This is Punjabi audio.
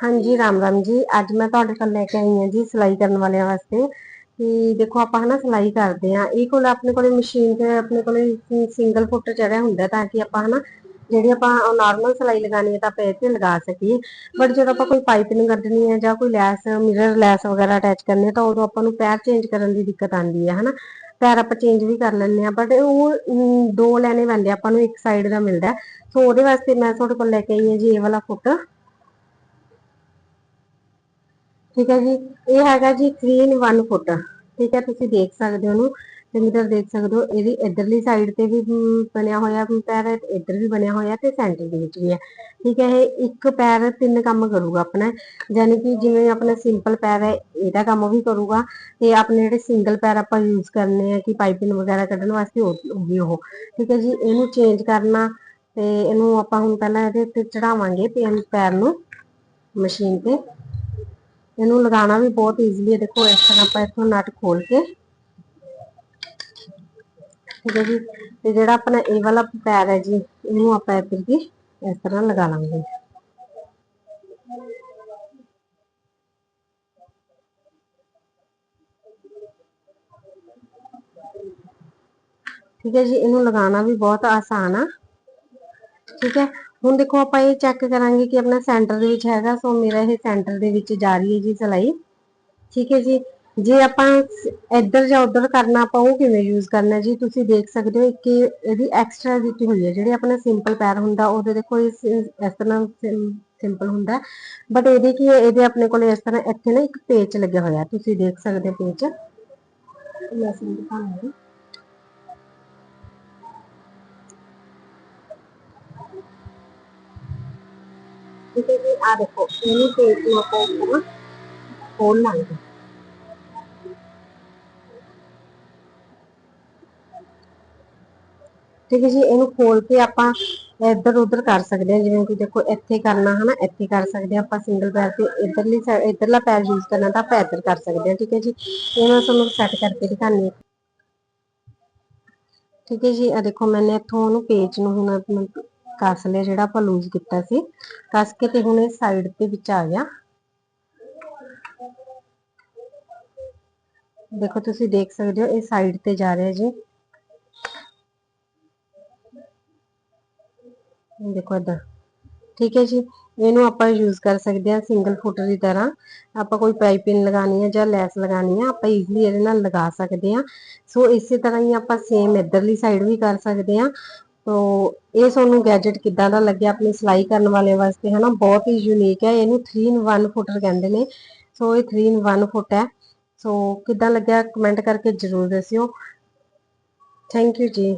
ਹਾਂਜੀ, ਰਾਮ ਰਾਮ ਜੀ। ਅੱਜ ਮੈਂ ਤੁਹਾਡੇ ਕੋਲ ਲੈ ਕੇ ਆਈ ਹਾਂ ਜੀ ਸਿਲਾਈ ਕਰਨ ਵਾਲਿਆਂ ਵਾਸਤੇ। ਕਿ ਦੇਖੋ, ਆਪਾਂ ਹਨਾ ਸਿਲਾਈ ਕਰਦੇ ਆ ਇਹ ਕੋਲ ਆਪਣੇ ਕੋਲੇ ਮਸ਼ੀਨ ਤੇ ਆਪਣੇ ਕੋਲੇ ਸਿੰਗਲ ਫੁੱਟ ਚੜਿਆ ਹੁੰਦਾ ਤਾਂ ਕਿ ਆਪਾਂ ਹਨਾ ਜਿਹੜੀ ਆਪਾਂ ਨਾਰਮਲ ਸਿਲਾਈ ਲਗਾਣੀ ਹੈ ਤਾਂ ਆਪਾਂ ਤੇ ਲਗਾ ਸਕੀਏ। ਬਟ ਜਦੋਂ ਆਪਾਂ ਕੋਈ ਪਾਈਪਿੰਗ ਕੱਢਣੀ ਹੈ ਜਾਂ ਕੋਈ ਲੈਸ ਮਿਰਰ ਲੈਸ ਵਗੈਰਾ ਅਟੈਚ ਕਰਨੀ ਤਾਂ ਉਦੋਂ ਆਪਾਂ ਨੂੰ ਪੈਰ ਚੇਂਜ ਕਰਨ ਦੀ ਦਿੱਕਤ ਆਉਂਦੀ ਹੈ ਹਨਾ। ਪੈਰ ਆਪਾਂ ਚੇਂਜ ਵੀ ਕਰ ਲੈਂਦੇ ਆ ਬਟ ਉਹ ਦੋ ਲੈਣੇ ਪੈਂਦੇ ਆਪਾਂ ਨੂੰ ਇੱਕ ਸਾਈਡ ਦਾ ਮਿਲਦਾ। ਸੋ ਉਹਦੇ ਵਾਸਤੇ ਮੈਂ ਤੁਹਾਡੇ ਕੋਲ ਲੈ ਕੇ ਆਈ ਹਾਂ ਜੀ ਇਹ ਵਾਲਾ ਫੁੱਟ ਠੀਕ ਹੈ ਜੀ, ਇਹ ਹੈਗਾ ਜੀ 3 in 1 ਫੁੱਟ ਠੀਕ ਹੈ, ਤੁਸੀਂ ਦੇਖ ਸਕਦੇ ਹੋ ਉਹਨੂੰ ਚੰਗੀ ਦੇਖ ਸਕਦੇ ਹੋ। ਇਹਦੀ ਇਧਰਲੀ ਸਾਈਡ ਤੇ ਵੀ ਬਣਿਆ ਹੋਇਆ ਪੈਰ ਹੈ ਵੀ ਬਣਿਆ ਹੋਇਆ ਤੇ ਸੈਂਟਰ ਦੇ ਵਿੱਚ ਵੀ ਹੈ। ਠੀਕ ਹੈ, ਇਹ ਇੱਕ ਪੈਰ ਤਿੰਨ ਕੰਮ ਕਰੂਗਾ ਆਪਣਾ। ਯਾਨੀ ਕਿ ਜਿਵੇਂ ਆਪਣਾ ਸਿੰਪਲ ਪੈਰ ਹੈ, ਇਹਦਾ ਕੰਮ ਵੀ ਕਰੂਗਾ। ਤੇ ਆਪਣੇ ਜਿਹੜੇ ਸਿੰਗਲ ਪੈਰ ਆਪਾਂ ਯੂਜ਼ ਕਰਨੇ ਆ, ਕਿ ਪਾਈਪਿੰਗ ਵਗੈਰਾ ਕੱਢਣ ਵਾਸਤੇ ਉਹ ਉਹ ਵੀ ਉਹ। ਠੀਕ ਹੈ ਜੀ, ਇਹਨੂੰ ਚੇਂਜ ਕਰਨਾ ਤੇ ਇਹਨੂੰ ਆਪਾਂ ਹੁਣ ਪਹਿਲਾਂ ਇਹਦੇ ਉੱਤੇ ਚੜਾਵਾਂਗੇ ਪੈਰ ਨੂੰ, ਮਸ਼ੀਨ ਤੇ। ਇਹਨੂੰ ਲਗਾਉਣਾ ਵੀ ਬਹੁਤ ਈਜ਼ੀਲੀ ਹੈ। ਦੇਖੋ, ਇਸ ਤਰ੍ਹਾਂ ਆਪਾਂ ਇੱਥੋਂ ਨਟ ਖੋਲ ਕੇ ਠੀਕ ਤੇ ਜਿਹੜਾ ਆਪਣਾ ਇਹ ਵਾਲਾ ਪੈਰ ਹੈ ਜੀ, ਇਹਨੂੰ ਆਪਾਂ ਇੱਧਰ ਦੀ ਇਸ ਤਰ੍ਹਾਂ ਲਗਾ ਲਾਂਗੇ। ਠੀਕ ਹੈ ਜੀ, ਇਹਨੂੰ ਲਗਾਉਣਾ ਵੀ ਬਹੁਤ ਆਸਾਨ ਆ। ਠੀਕ ਹੈ। ਹੁਣ ਦੇਖੋ ਆਪਾਂ ਇਹ ਚੈੱਕ ਕਰਾਂਗੇ ਕਿ ਆਪਣਾ ਸੈਂਟਰ ਦੇ ਵਿੱਚ ਹੈਗਾ, ਸੋ ਮੇਰਾ ਇਹ ਸੈਂਟਰ ਦੇ ਵਿੱਚ ਜਾ ਰਹੀ ਹੈ ਜੀ ਸਿਲਾਈ। ਠੀਕ ਹੈ ਜੀ? ਜੇ ਆਪਾਂ ਇੱਧਰ ਜਾਂ ਉੱਧਰ ਕਰਨਾ ਆਪਾਂ ਉਹ ਕਿਵੇਂ ਯੂਜ਼ ਕਰਨਾ ਜੀ? ਤੁਸੀਂ ਦੇਖ ਸਕਦੇ ਹੋ ਕਿ ਇਹਦੀ ਐਕਸਟਰਾ ਦਿੱਤੀ ਹੋਈ ਹੈ, ਜਿਹੜੀ ਆਪਣਾ ਸਿੰਪਲ ਪੈਰ ਹੁੰਦਾ, ਉਹਦੇ ਦੇਖੋ ਇਸ ਇਸ ਤਰ੍ਹਾਂ ਸਿੰਪਲ ਹੁੰਦਾ। ਬਟ ਇਹਦੇ ਕੀ ਇਹਦੇ ਆਪਣੇ ਕੋਲ ਇਸ ਤਰ੍ਹਾਂ ਇੱਥੇ ਨਾ ਇੱਕ ਪੇਚ ਲੱਗਿਆ ਹੋਇਆ, ਤੁਸੀਂ ਦੇਖ ਸਕਦੇ ਹੋ ਪੇਚ ਮੈਂ ਤੁਹਾਨੂੰ ਦਿਖਾਉਂਦੀ ਠੀਕ ਹੈ ਜੀ ਆ ਦੇਖੋ ਇਹਨੂੰ ਪੇਜ ਨੂੰ ਆਪਾਂ ਇਸ ਤਰ੍ਹਾਂ ਠੀਕ ਹੈ ਜੀ ਇਹਨੂੰ ਖੋਲ ਕੇ ਆਪਾਂ ਇੱਧਰ ਉੱਧਰ ਕਰ ਸਕਦੇ ਹਾਂ, ਜਿਵੇਂ ਕਿ ਦੇਖੋ, ਇੱਥੇ ਕਰਨਾ ਹਨਾ, ਇੱਥੇ ਕਰ ਸਕਦੇ ਹਾਂ ਆਪਾਂ ਸਿੰਗਲ ਪੈਰ ਤੇ ਇੱਧਰਲੀ ਸਾਈਡ ਇੱਧਰਲਾ ਪੈਰ ਯੂਜ਼ ਕਰਨਾ ਤਾਂ ਆਪਾਂ ਇੱਧਰ ਕਰ ਸਕਦੇ ਹਾਂ, ਠੀਕ ਹੈ ਜੀ। ਇਹ ਮੈਂ ਤੁਹਾਨੂੰ ਸੈੱਟ ਕਰਕੇ ਦਿਖਾਉਂਦੀ ਹਾਂ। ਠੀਕ ਹੈ ਜੀ ਆ ਦੇਖੋ, ਮੈਨੇ ਇੱਥੋਂ ਉਹਨੂੰ ਪੇਜ ਨੂੰ ਹੁਣ ਕੱਸ ਲਿਆ ਜਿਹੜਾ ਆਪਾਂ ਲੂਜ਼ ਕੀਤਾ ਸੀ। ਕੱਸ ਕੇ ਤੇ ਹੁਣ ਇਹ ਸਾਈਡ ਤੇ ਵਿੱਚ ਆ ਗਿਆ। ਦੇਖੋ ਤੁਸੀਂ ਦੇਖ ਸਕਦੇ ਹੋ, ਇਹ ਸਾਈਡ ਤੇ ਜਾ ਰਿਹਾ ਜੀ। ਦੇਖੋ ਇਦਾਂ ਠੀਕ ਹੈ ਜੀ, ਇਹਨੂੰ ਆਪਾਂ ਯੂਜ਼ ਕਰ ਸਕਦੇ ਹਾਂ ਸਿੰਗਲ ਫੁੱਟ ਦੀ ਤਰ੍ਹਾਂ। ਆਪਾਂ ਕੋਈ ਪਾਈਪਿੰਗ ਲਗਾਣੀ ਹੈ ਜਾਂ ਲੈਸ ਲਗਾਣੀ ਹੈ, ਆਪਾਂ ਈਜ਼ੀਲੀ ਇਹਦੇ ਨਾਲ ਲਗਾ ਸਕਦੇ ਹਾਂ। ਸੋ ਇਸੇ ਤਰ੍ਹਾਂ ਹੀ ਆਪਾਂ ਸੇਮ ਇਧਰਲੀ ਸਾਈਡ ਵੀ ਕਰ ਸਕਦੇ ਹਾਂ। ਤੋ ਇਹ ਤੁਹਾਨੂੰ ਗੈਜਟ ਕਿੱਦਾਂ ਦਾ ਲੱਗਿਆ, ਆਪਣੀ ਸਿਲਾਈ ਕਰਨ ਵਾਲੇ ਵਾਸਤੇ, ਹਨਾ? ਬਹੁਤ ਹੀ ਯੂਨੀਕ ਹੈ, ਇਹਨੂੰ 3 ਇਨ 1 ਫੁੱਟਰ ਕਹਿੰਦੇ ਨੇ। ਸੋ ਇਹ 3 ਇਨ 1 ਫੁੱਟ ਹੈ। ਸੋ ਕਿੱਦਾਂ ਲੱਗਿਆ ਕਮੈਂਟ ਕਰਕੇ ਜਰੂਰ ਦੱਸਿਓ। ਥੈਂਕ ਯੂ ਜੀ।